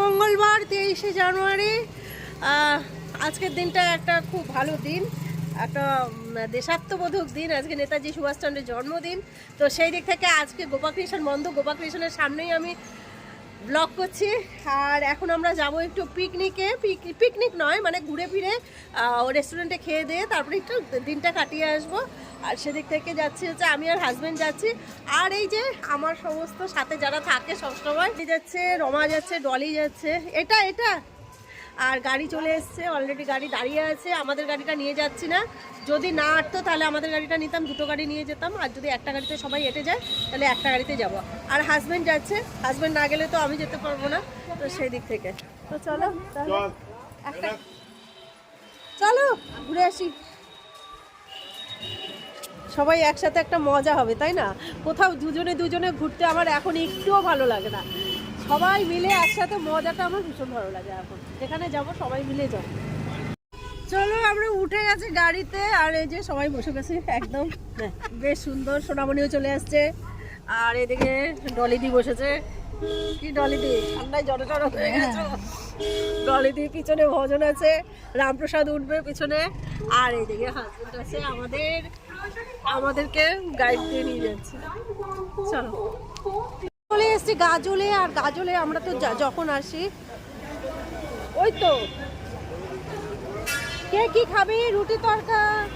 মঙ্গলবার, তেইশে জানুয়ারি। আজকের দিনটা একটা খুব ভালো দিন, একটা দেশাত্মবোধক দিন। আজকে নেতাজি সুভাষচন্দ্রের জন্মদিন। তো সেই দিক থেকে আজকে গোপা কৃষ্ণ বন্ধ গোপা কৃষ্ণের সামনেই আমি ব্লগ করছি। আর এখন আমরা যাব একটু পিকনিকে পিকনিক নয় মানে ঘুরে ফিরে রেস্টুরেন্টে খেয়ে দিয়ে তারপরে একটু দিনটা কাটিয়ে আসব। আর সেদিক থেকে যাচ্ছি হচ্ছে আমি আর হাজব্যান্ড যাচ্ছি। আর এই যে আমার সমস্ত সাথে যারা থাকে সবসময় যাচ্ছে রমা যাচ্ছে ডলি যাচ্ছে এটা এটা। আর গাড়ি চলে এসছে অলরেডি গাড়ি দাঁড়িয়ে আছে আমাদের গাড়িটা নিয়ে যাচ্ছি না। যদি না আটতো তাহলে আমাদের গাড়িটা নিতাম দুটো গাড়ি নিয়ে যেতাম আর যদি একটা গাড়িতে সবাই এটে যায় তাহলে একটা গাড়িতে যাব। আর হাজব্যান্ড যাচ্ছে হাজব্যান্ড না গেলে তো আমি যেতে পারব না তো সেই দিক থেকে। তো চলো তাহলে একটা চলো ঘুরে আসি। সবাই একসাথে একটা মজা হবে তাই না? কোথাও দুজনে দুজনে ঘুরতে আমার এখন একটুও ভালো লাগে না। সবাই মিলে একসাথে মজাটা আমার ভীষণ ভালো লাগে এখন। যেখানে যাব সবাই মিলে যাব। চলো আমরা উঠে গেছি গাড়িতে আর এই যে সবাই বসে গেছি একদম। হ্যাঁ, বেশ সুন্দর সোনামণিও চলে আসছে। আর এদিকে ডলিদি বসেছে। কি ডলিদি ঠান্ডায় জড়ো জড়ো হয়ে গেছো। ডলিদি পিছনে ভজন আছে রামপ্রসাদ উঠবে পিছনে। আর এইদিকে হাজবেন্ড আছে আমাদের আমাদেরকে গাইড দিয়ে নিয়ে যাচ্ছে। চলো। চলে এসছি গাজলে আর গাজলে আমরা তো যা- যখন আসি ওই তো। কে কি খাবে? রুটি তরকা।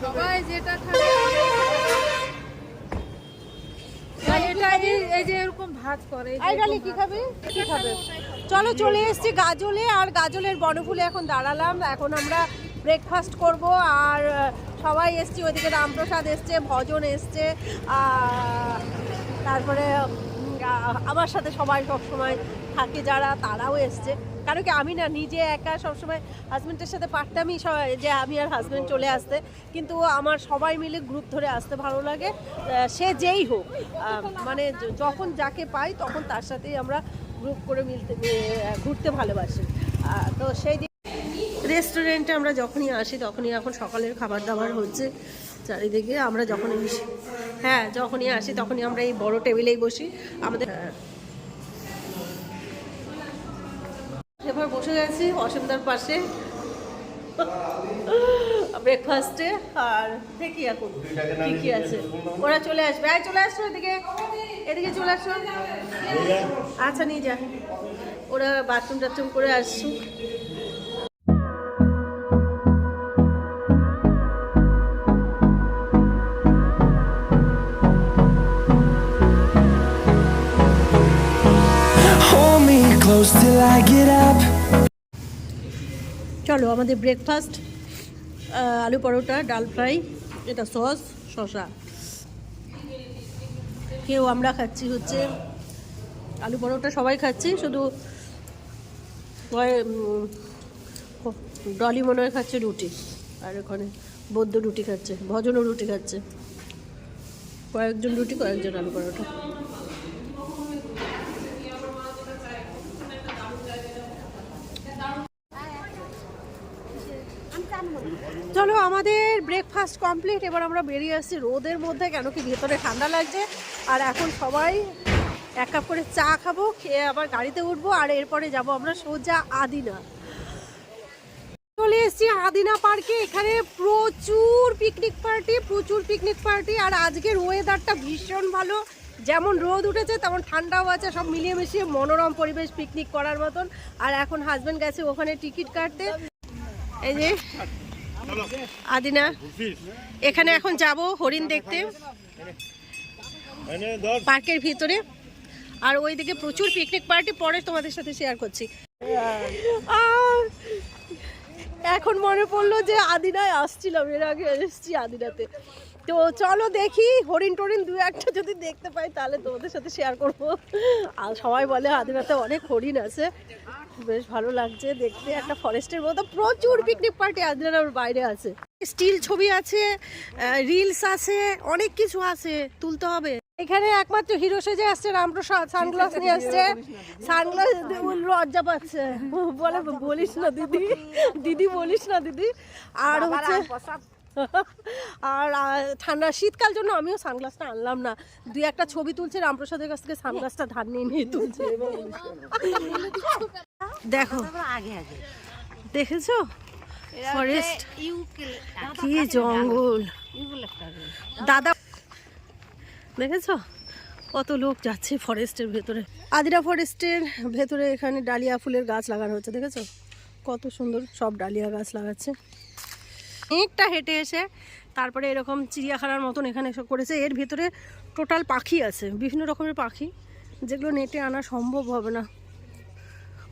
সবাই যেটা খাবে। এই- যে এরকম ভাত করে এই যে আই ডালি কি খাবে? কি খাবে? চলো চলে এসছি গাজলে আর গাজলের বনফুলে এখন দাঁড়ালাম। এখন আমরা ব্রেকফাস্ট করব আর সবাই এসছি ওইদিকে রামপ্রসাদ এসছে ভজন এসছে তারপরে আমার সাথে সবাই সবসময় থাকে যারা তারাও এসছে। কারণ কি, আমি না নিজে একা সবসময় হাজব্যান্ডের সাথে পারতামই যে আমি আর হাজব্যান্ড চলে আসতে। কিন্তু আমার সবাই মিলে গ্রুপ ধরে আসতে ভালো লাগে। সে যেই হোক মানে যখন যাকে পাই তখন তার সাথেই আমরা গ্রুপ করে মিলতে ঘুরতে ভালোবাসি। তো সেই দিক রেস্টুরেন্টে আমরা যখনই আসি তখনই এখন সকালের খাবার দাবার হচ্ছে চারিদিকে। আমরা যখনই হ্যাঁ যখনই আসি তখনই আমরা এই বড় টেবিলেই বসি। আমাদের এবার বসে গেছি অসীমদার পাশে। ব্রেকফাস্টে আর দেখি এখন কি কি আছে। ওরা চলে আসবে। আয়, চলে আসছো এদিকে। এদিকে চলে আসো। আচ্ছা নিয়ে যা। ওরা বাথরুম টাথরুম করে আসুক। Close till I get up. চলো, আমাদের ব্রেকফাস্ট আলু পরোটা, ডাল ফ্রাই, এটা সস শসা। কেউ আমরা খাচ্ছি হচ্ছে আলু পরোটা, সবাই খাচ্ছি, শুধু ডলি মনে হয় খাচ্ছে রুটি, আর ওখানে বৌদ্ধ রুটি খাচ্ছে, ভজনও রুটি খাচ্ছে। কয়েকজন রুটি, কয়েকজন আলু পরোটা। চলো আমাদের ব্রেকফাস্ট কমপ্লিট এবার আমরা বেরিয়ে আসছি রোদের মধ্যে, কেন কি ভেতরে ঠান্ডা লাগছে। আর এখন সবাই এক কাপ করে চা খাব, খেয়ে আবার গাড়িতে উঠবো, আর এরপরে যাব আমরা সোজা আদিনা। চলে এসেছি আদিনা পার্কে, এখানে প্রচুর পিকনিক পার্টি প্রচুর পিকনিক পার্টি আর আজকের ওয়েদারটা ভীষণ ভালো। যেমন রোদ উঠেছে, তেমন ঠান্ডাও আছে, সব মিলিয়ে মিশিয়ে মনোরম পরিবেশ পিকনিক করার মতন। আর এখন হাজব্যান্ড গেছে ওখানে টিকিট কাটতে। এই যে আদিনা এখানে এখন যাব হরিণ দেখতে। পার্কের ভিতরে। আর ওইদিকে প্রচুর পিকনিক পার্টি পরে তোমাদের সাথে শেয়ার করছি। আর এখন মনে পড়ল যে আদিনায় আসছিলাম, এর আগে এসেছি আদিনাতে। তো চলো দেখি, হরিণ টরিণ দু একটা যদি দেখতে পাই, তাহলে তোমাদের সাথে শেয়ার করব। আর সবাই বলে আদিনাতে অনেক হরিণ আছে। বেশ ভালো লাগছে দেখতে, একটা ফরেস্টের মতো। প্রচুর পিকনিক পার্টি আদিনার বাইরে আছে। স্টিল ছবি আছে রিলস আছে, অনেক কিছু আছে, তুলতে হবে। এখানে একমাত্র হিরো সেজে আসছে রামপ্রসাদ সানগ্লাস নিয়ে আসছে। সানগ্লাস লজ্জা পাচ্ছে। বলে বলিস না দিদি দিদি বলিস না দিদি। আর হচ্ছে আর ঠান্ডা শীতকাল জন্য আমিও সানগ্লাসটা আনলাম না। দুই একটা ছবি তুলছে রামপ্রসাদের কাছ থেকে সানগ্লাসটা ধার নিয়ে নিয়ে তুলছে। দেখো আগে আগে দেখেছ ফরেস্ট। কি জঙ্গল। দাদা দেখেছ? কত লোক যাচ্ছে ফরেস্টের ভেতরে। আদিরা ফরেস্টের ভেতরে এখানে ডালিয়া ফুলের গাছ লাগানো হচ্ছে দেখেছ? কত সুন্দর সব ডালিয়া গাছ লাগাচ্ছে। অনেকটা হেঁটে এসে তারপরে এরকম চিড়িয়াখানার মতন এখানে এসব করেছে। এর ভিতরে টোটাল পাখি আছে, বিভিন্ন রকমের পাখি, যেগুলো নেটে আনা সম্ভব হবে না।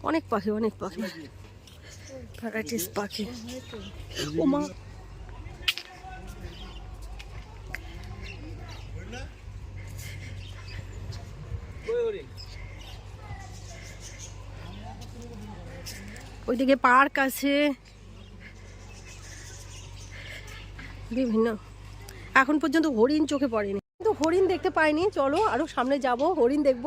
অনেক পাখি অনেক পাখি। ভ্যারাইটিস পাখি। ওমা ওইদিকে পার্ক আছে। বিভিন্ন। এখন পর্যন্ত হরিণ চোখে পড়েনি। কিন্তু হরিণ দেখতে পাইনি। চলো আরও সামনে যাব, হরিণ দেখব।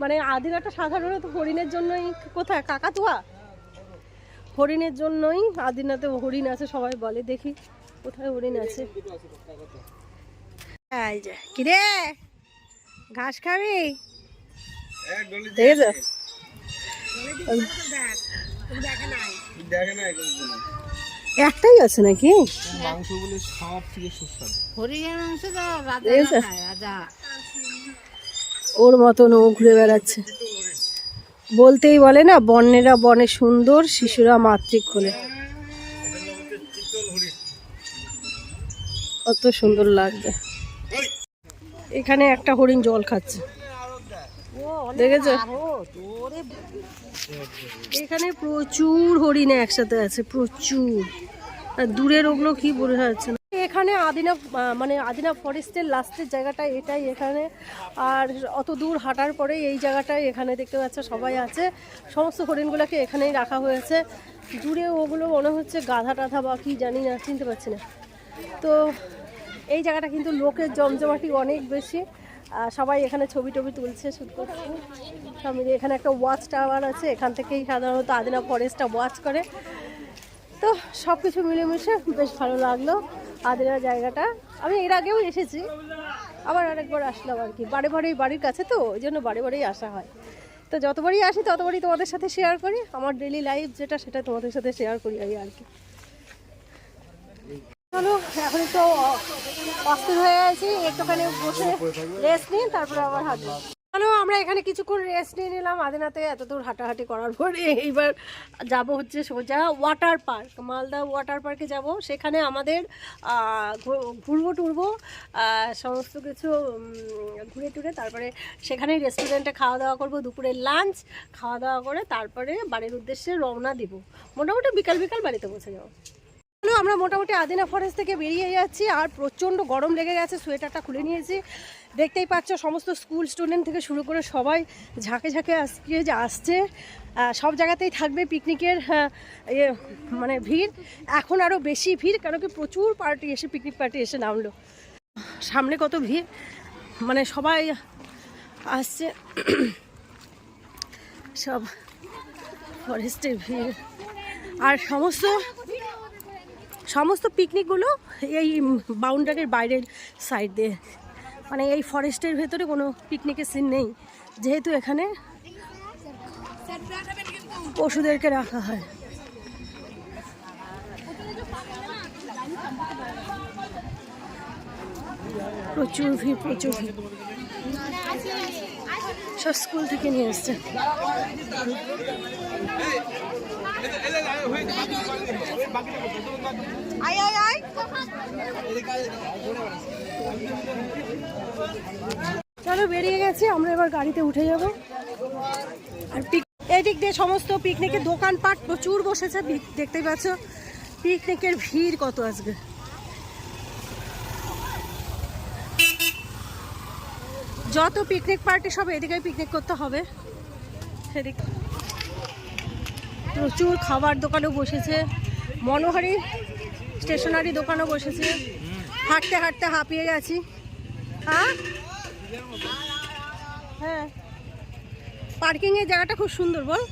মানে আদিনাটা সাধারণত হরিণের জন্যই কোথায়? কাকাতুয়া? হরিণের জন্যই আদিনাতে হরিণ আছে, সবাই বলে। দেখি কোথায় হরিণ আছে। কিরে? ঘাস খাবি? একটাই আছে নাকি? মাংসগুলো সব থেকে সুস্বাদু হরিণের মাংস রাজা রাজা ওর মতন ও ঘুরে বেড়াচ্ছে। বলতেই বলে না বন্যেরা বনে সুন্দর শিশুরা মাতৃক হলে কত সুন্দর লাগছে। এখানে একটা হরিণ জল খাচ্ছে। দেখেছ? এখানে প্রচুর হরিণ একসাথে আছে প্রচুর। আর দূরের ওগুলো কি বোঝা যাচ্ছে না। এখানে আদিনা মানে আদিনা ফরেস্টের লাস্টের জায়গাটা এটাই এখানে। আর অত দূর হাঁটার পরে এই জায়গাটায় এখানে দেখতে পাচ্ছ সবাই আছে। সমস্ত হরিণগুলোকে এখানেই রাখা হয়েছে। দূরে ওগুলো মনে হচ্ছে গাধা টাধা বা কি জানি না চিনতে পারছি না। তো এই জায়গাটা কিন্তু লোকের জমজমাটি অনেক বেশি। সবাই এখানে ছবি টবি তুলছে, শুট করছে। মিলিয়ে এখানে একটা ওয়াচ টাওয়ার আছে, এখান থেকেই সাধারণত আদিনা ফরেস্টটা ওয়াচ করে। তো সব কিছু মিলেমিশে বেশ ভালো লাগল আদিনা জায়গাটা। আমি এর আগেও এসেছি, আবার আরেকবার আসলাম আর কি। বাড়ি বাড়ি বাড়ির কাছে তো, ওই জন্য বাড়ি বাড়ি আসা হয়। তো যতবারই আসি ততবারই তোমাদের সাথে শেয়ার করি। আমার ডেলি লাইফ যেটা, সেটা তোমাদের সাথে শেয়ার করি আর কি। চলো এখন একটু অস্থির হয়ে গেছি একটুখানি বসে রেস্ট নিই তারপরে আবার হাঁটবো। চলো, আমরা এখানে কিছুক্ষণ রেস্ট নিয়ে নিলাম। আদিনাতে এত দূর হাঁটাহাঁটি করার পরে এইবার যাব হচ্ছে সোজা ওয়াটার পার্ক মালদা ওয়াটার পার্কে যাব। সেখানে আমাদের ঘুরবো টুরবো সমস্ত কিছু ঘুরে টুরে, তারপরে সেখানে রেস্টুরেন্টে খাওয়া দাওয়া করব দুপুরের লাঞ্চ খাওয়া দাওয়া করে তারপরে বাড়ির উদ্দেশ্যে রওনা দিব। মোটামুটি বিকাল বিকাল বাড়িতে পৌঁছে যাব। আমরা মোটামুটি আদিনা ফরেস্ট থেকে বেরিয়ে যাচ্ছি আর প্রচণ্ড গরম লেগে গেছে, সোয়েটারটা খুলে নিয়েছি। দেখতেই পাচ্ছ সমস্ত স্কুল স্টুডেন্ট থেকে শুরু করে সবাই ঝাঁকে ঝাঁকে আজকে যে আসছে। সব জায়গাতেই থাকবে পিকনিকের মানে ভিড়। এখন আরও বেশি ভিড় কারণ কি প্রচুর পার্টি এসে পিকনিক পার্টি এসে নামলো। সামনে কত ভিড়? মানে সবাই আসছে। সব ফরেস্টের ভিড়। আর সমস্ত সমস্ত পিকনিকগুলো এই বাউন্ডারির বাইরের সাইড দিয়ে। মানে এই ফরেস্টের ভেতরে কোনো পিকনিকের সিন নেই। যেহেতু এখানে পশুদেরকে রাখা হয়। প্রচুর ভিড় প্রচুর ভিড়। সব স্কুল থেকে নিয়ে এসছে। চলো বেরিয়ে গেছি, আমরা এবার গাড়িতে উঠে যাব। আর পিক এদিক দিয়ে সমস্ত পিকনিকের দোকানপাট প্রচুর বসেছে দেখতেই পাচ্ছ, পিকনিকের ভিড় কত আজকে। যত পিকনিক পার্টি সব এদিকে পিকনিক করতে হবে। সেদিক প্রচুর খাবার দোকানও বসেছে, মনোহারি স্টেশনারি দোকানও বসেছে। হাঁটতে হাঁটতে হাঁপিয়ে গেছি। হ্যাঁ হ্যাঁ। পার্কিংয়ের জায়গাটা খুব সুন্দর, বল।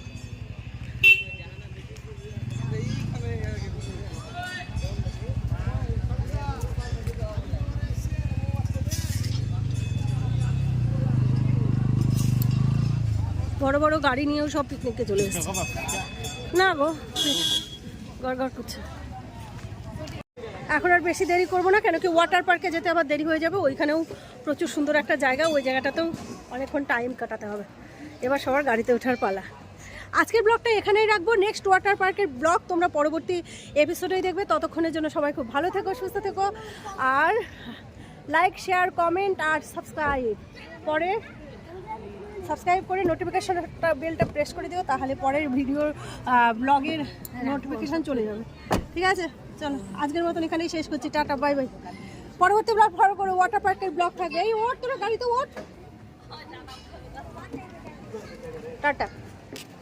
বড় বড় গাড়ি নিয়েও সব পিকনিকে চলে এসেছে। না গো। গড় করছে। এখন আর বেশি দেরি করব না, কেন কি ওয়াটার পার্কে যেতে আবার দেরি হয়ে যাবে, ওইখানেও প্রচুর সুন্দর একটা জায়গা, ওই জায়গাটাতেও অনেকক্ষণ টাইম কাটাতে হবে। এবার সবার গাড়িতে ওঠার পালা। আজকের ব্লগটা এখানেই রাখব নেক্সট ওয়াটার পার্কের ব্লগ তোমরা পরবর্তী এপিসোডেই দেখবে। ততক্ষণের জন্য সবাই খুব ভালো থেকো, সুস্থ থেকো, আর লাইক শেয়ার কমেন্ট আর সাবস্ক্রাইব পরে সাবস্ক্রাইব করে নোটিফিকেশনটা বেলটা প্রেস করে দিও, তাহলে পরের ভিডিওর ব্লগের নোটিফিকেশান চলে যাবে। ঠিক আছে? চলো, আজকের মতন এখানেই শেষ করছি। টাটা বাই বাই পরবর্তী ব্লগ ফলো করো। ওয়াটার পার্কের ব্লগ থাকবে এই ওট তোরা গাড়িতে ওট টাটা।